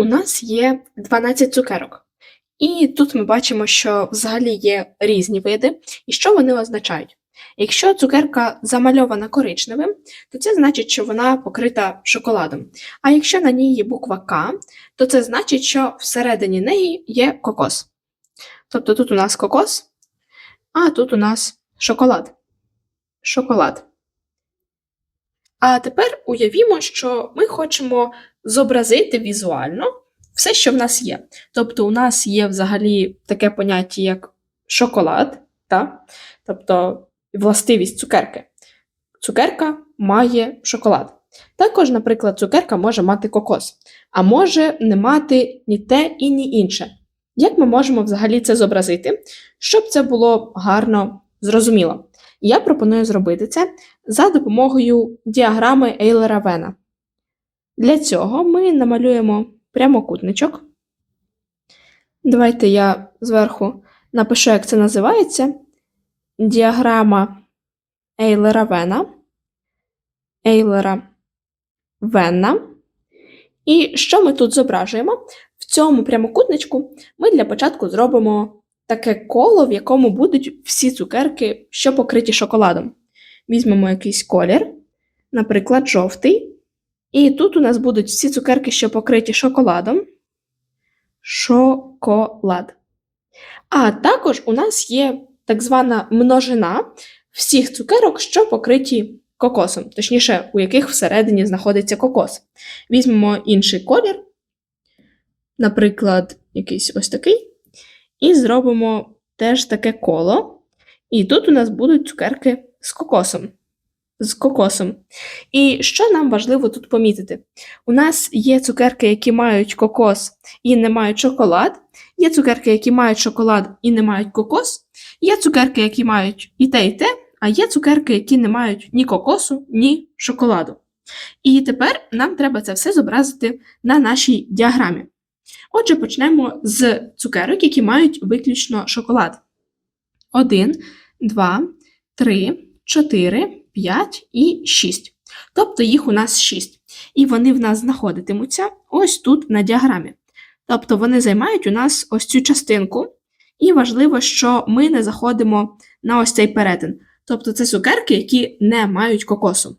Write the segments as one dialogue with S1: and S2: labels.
S1: У нас є 12 цукерок. І тут ми бачимо, що взагалі є різні види, і що вони означають. Якщо цукерка замальована коричневим, то це значить, що вона покрита шоколадом. А якщо на ній є буква К, то це значить, що всередині неї є кокос. Тобто тут у нас кокос, а тут у нас шоколад. Шоколад. А тепер уявімо, що ми хочемо зобразити візуально все, що в нас є. Тобто, у нас є взагалі таке поняття, як шоколад, та? тобто властивість цукерки. Цукерка має шоколад. Також, наприклад, цукерка може мати кокос, а може не мати ні те і ні інше. Як ми можемо взагалі це зобразити, щоб це було гарно зрозуміло? Я пропоную зробити це за допомогою діаграми Ейлера Вена. Для цього ми намалюємо прямокутничок. Давайте я зверху напишу, як це називається. Діаграма Ейлера Вена. Ейлера Венна. І що ми тут зображуємо? В цьому прямокутничку ми для початку зробимо таке коло, в якому будуть всі цукерки, що покриті шоколадом. Візьмемо якийсь колір, наприклад, жовтий. І тут у нас будуть всі цукерки, що покриті шоколадом. Шоколад. А також у нас є так звана множина всіх цукерок, що покриті кокосом, точніше, у яких всередині знаходиться кокос. Візьмемо інший колір, наприклад, якийсь ось такий, і зробимо теж таке коло. І тут у нас будуть цукерки з кокосом. З кокосом. І що нам важливо тут помітити? У нас є цукерки, які мають кокос і не мають шоколад, є цукерки, які мають шоколад і не мають кокос, є цукерки, які мають і те, і те, а є цукерки, які не мають ні кокосу, ні шоколаду. І тепер нам треба це все зобразити на нашій діаграмі. Отже, почнемо з цукерок, які мають виключно шоколад. 1, 2, 3, 4, 5 і 6. Тобто їх у нас 6. І вони в нас знаходитимуться ось тут на діаграмі. Тобто вони займають у нас ось цю частинку. І важливо, що ми не заходимо на ось цей перетин. Тобто це цукерки, які не мають кокосу.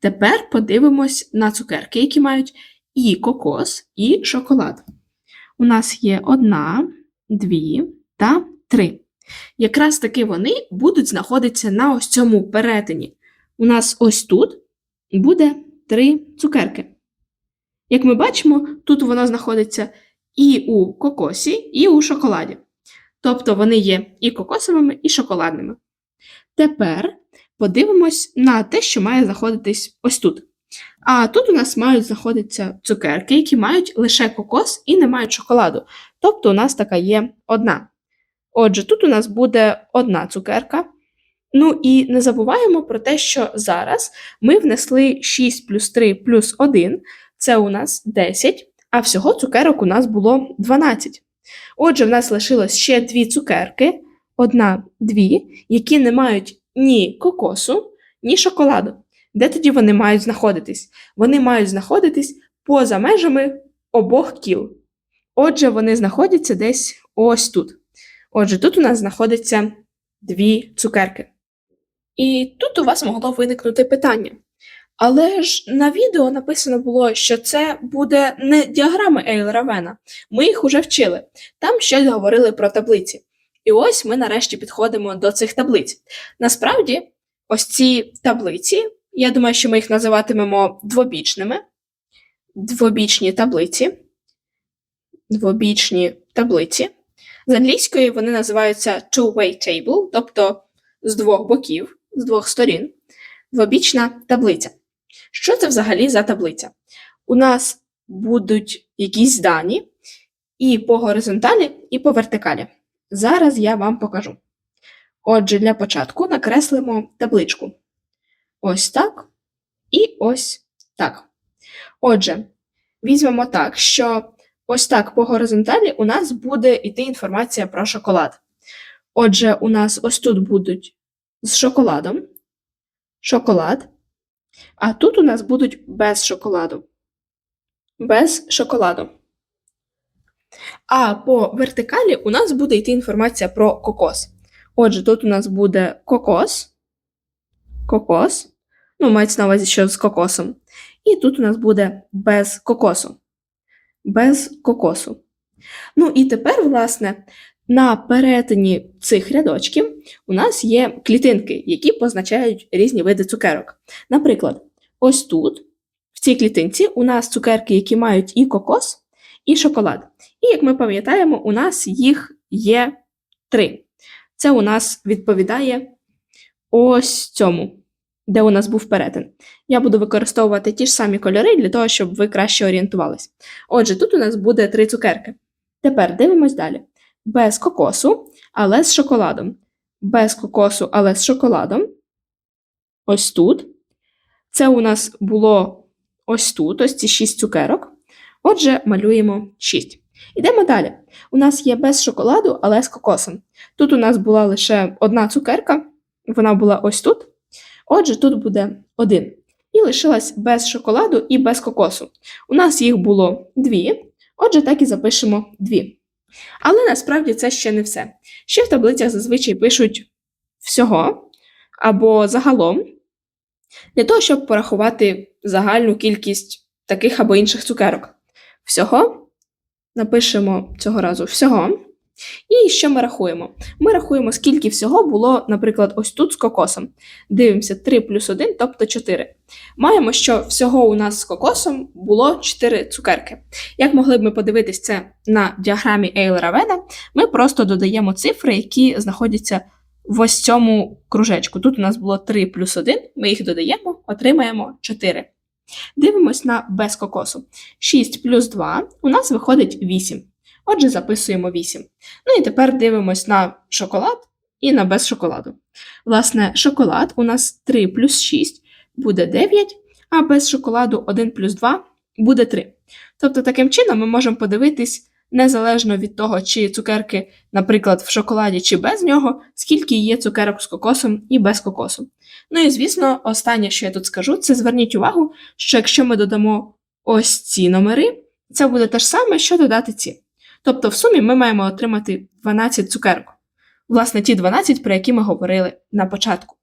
S1: Тепер подивимось на цукерки, які мають і кокос, і шоколад. У нас є одна, дві та три. Якраз таки вони будуть знаходитися на ось цьому перетині. У нас ось тут буде три цукерки. Як ми бачимо, тут воно знаходиться і у кокосі, і у шоколаді. Тобто вони є і кокосовими, і шоколадними. Тепер подивимось на те, що має знаходитись ось тут. А тут у нас мають знаходитися цукерки, які мають лише кокос і не мають шоколаду. Тобто у нас така є одна. Отже, тут у нас буде одна цукерка. Ну і не забуваємо про те, що зараз ми внесли 6 плюс 3 плюс 1, це у нас 10, а всього цукерок у нас було 12. Отже, в нас лишилось ще дві цукерки, одна, дві, які не мають ні кокосу, ні шоколаду. Де тоді вони мають знаходитись? Вони мають знаходитись поза межами обох кіл. Отже, вони знаходяться десь ось тут. Отже, тут у нас знаходяться дві цукерки. І тут у вас могло виникнути питання. Але ж на відео написано було, що це буде не діаграми Ейлера Вена. Ми їх уже вчили. Там щось говорили про таблиці. І ось ми нарешті підходимо до цих таблиць. Насправді, ось ці таблиці, я думаю, що ми їх називатимемо двобічними. Двобічні таблиці. Двобічні таблиці. З англійської вони називаються two-way table, тобто з двох боків, з двох сторін. Двобічна таблиця. Що це взагалі за таблиця? У нас будуть якісь дані і по горизонталі, і по вертикалі. Зараз я вам покажу. Отже, для початку накреслимо табличку. Ось так і ось так. Отже, візьмемо так, що ось так по горизонталі у нас буде йти інформація про шоколад. Отже, у нас ось тут будуть з шоколадом, шоколад, а тут у нас будуть без шоколаду. Без шоколаду. А по вертикалі у нас буде йти інформація про кокос. Отже, тут у нас буде кокос, кокос, ну, мається на увазі, що з кокосом. І тут у нас буде без кокосу. Без кокосу. Ну і тепер, власне, на перетині цих рядочків у нас є клітинки, які позначають різні види цукерок. Наприклад, ось тут, в цій клітинці, у нас цукерки, які мають і кокос, і шоколад. І як ми пам'ятаємо, у нас їх є три. Це у нас відповідає ось цьому, де у нас був перетин. Я буду використовувати ті ж самі кольори для того, щоб ви краще орієнтувались. Отже, тут у нас буде три цукерки. Тепер дивимось далі. Без кокосу, але з шоколадом. Без кокосу, але з шоколадом. Ось тут. Це у нас було ось тут, ось ці шість цукерок. Отже, малюємо 6. Ідемо далі. У нас є без шоколаду, але з кокосом. Тут у нас була лише одна цукерка, вона була ось тут. Отже, тут буде один. І лишилась без шоколаду і без кокосу. У нас їх було дві, отже, так і запишемо дві. Але насправді це ще не все. Ще в таблицях зазвичай пишуть всього або загалом, для того, щоб порахувати загальну кількість таких або інших цукерок. Всього напишемо цього разу всього. І що ми рахуємо? Ми рахуємо, скільки всього було, наприклад, ось тут з кокосом. Дивимося 3 плюс 1, тобто 4. Маємо, що всього у нас з кокосом було 4 цукерки. Як могли б ми подивитись це на діаграмі Ейлера Вена, ми просто додаємо цифри, які знаходяться в ось цьому кружечку. Тут у нас було 3 плюс 1, ми їх додаємо, отримаємо 4. Дивимось на без кокосу. 6 плюс 2 у нас виходить 8. Отже, записуємо 8. Ну і тепер дивимось на шоколад і на без шоколаду. Власне, шоколад у нас 3 плюс 6 буде 9, а без шоколаду 1 плюс 2 буде 3. Тобто, таким чином ми можемо подивитись, незалежно від того, чи цукерки, наприклад, в шоколаді чи без нього, скільки є цукерок з кокосом і без кокосу. Ну і звісно, останнє, що я тут скажу, це зверніть увагу, що якщо ми додамо ось ці номери, це буде те ж саме, що додати ці. Тобто, в сумі ми маємо отримати 12 цукерок. Власне, ті 12, про які ми говорили на початку.